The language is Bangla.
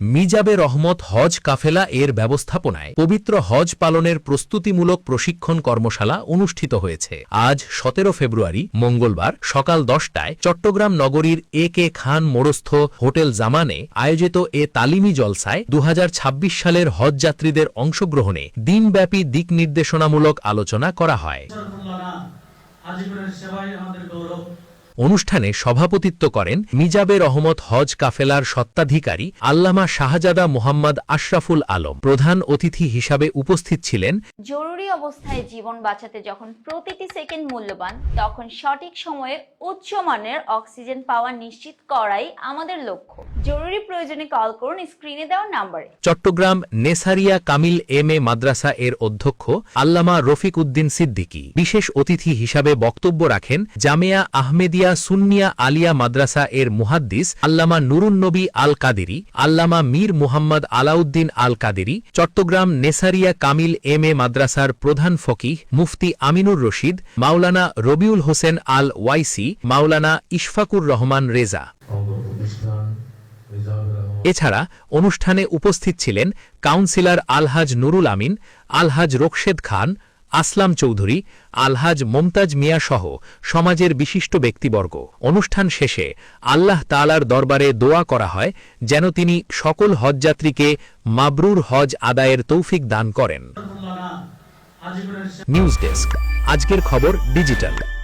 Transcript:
মিজাবে রহমত হজ কাফেলা এর ব্যবস্থাপনায় পবিত্র হজ পালনের প্রস্তুতিমূলক প্রশিক্ষণ কর্মশালা অনুষ্ঠিত হয়েছে। আজ সতেরো ফেব্রুয়ারি, মঙ্গলবার সকাল দশটায় চট্টগ্রাম নগরীর এ কে খান মোড়স্থ হোটেল জামানে আয়োজিত এ তালিমি জলসায় দু হাজার ছাব্বিশ সালের হজ যাত্রীদের অংশগ্রহণে দিনব্যাপী দিক নির্দেশনামূলক আলোচনা করা হয়। অনুষ্ঠানে সভাপতিত্ব করেন মিজাবে রহমত হজ কাফেলার সত্ত্বাধিকারী আল্লামা শাহজাদা মোহাম্মদ আশরাফুল আলম। প্রধান অতিথি হিসাবে উপস্থিত ছিলেন জরুরি অবস্থায় জীবন বাঁচাতে যখন প্রতিটি সেকেন্ড মূল্যবান, তখন সঠিক সময়ে উচ্চমানের অক্সিজেন পাওয়া নিশ্চিত করাই আমাদের লক্ষ্য। জরুরি প্রয়োজনে কল করুন স্ক্রিনে দেওয়া নাম্বারে চট্টগ্রাম নেসারিয়া কামিল এম এ মাদ্রাসা এর অধ্যক্ষ আল্লামা রফিক উদ্দিন সিদ্দিকী। বিশেষ অতিথি হিসাবে বক্তব্য রাখেন জামিয়া আহমেদিয়া সুন্নিয়া আলিয়া মাদ্রাসা এর মুহাদ্দিস আল্লামা নুরুন্নবী আল কাদেরি আল্লামা মীর মুহাম্মদ আলাউদ্দিন আল কাদেরি চট্টগ্রাম নেসারিয়া কামিল এম এ মাদ্রাসার প্রধান ফকিহ মুফতি আমিনুর রশিদ মাওলানা রবিউল হোসেন আল ওয়াইসি মাওলানা ইশফাকুর রহমান রেজা। এছাড়া অনুষ্ঠানে উপস্থিত ছিলেন কাউন্সিলর আলহাজ নুরুল আমিন আলহাজ রোকশেদ খান আসলাম চৌধুরী আলহাজ মমতাজ মিয়া সহ সমাজের বিশিষ্ট ব্যক্তিবর্গ। অনুষ্ঠান শেষে আল্লাহ তালার দরবারে দোয়া করা হয় যেন তিনি সকল হজযাত্রীকে মাবরুর হজ আদায়ের তৌফিক দান করেন। নিউজ ডেস্ক আজকের খবর ডিজিটাল।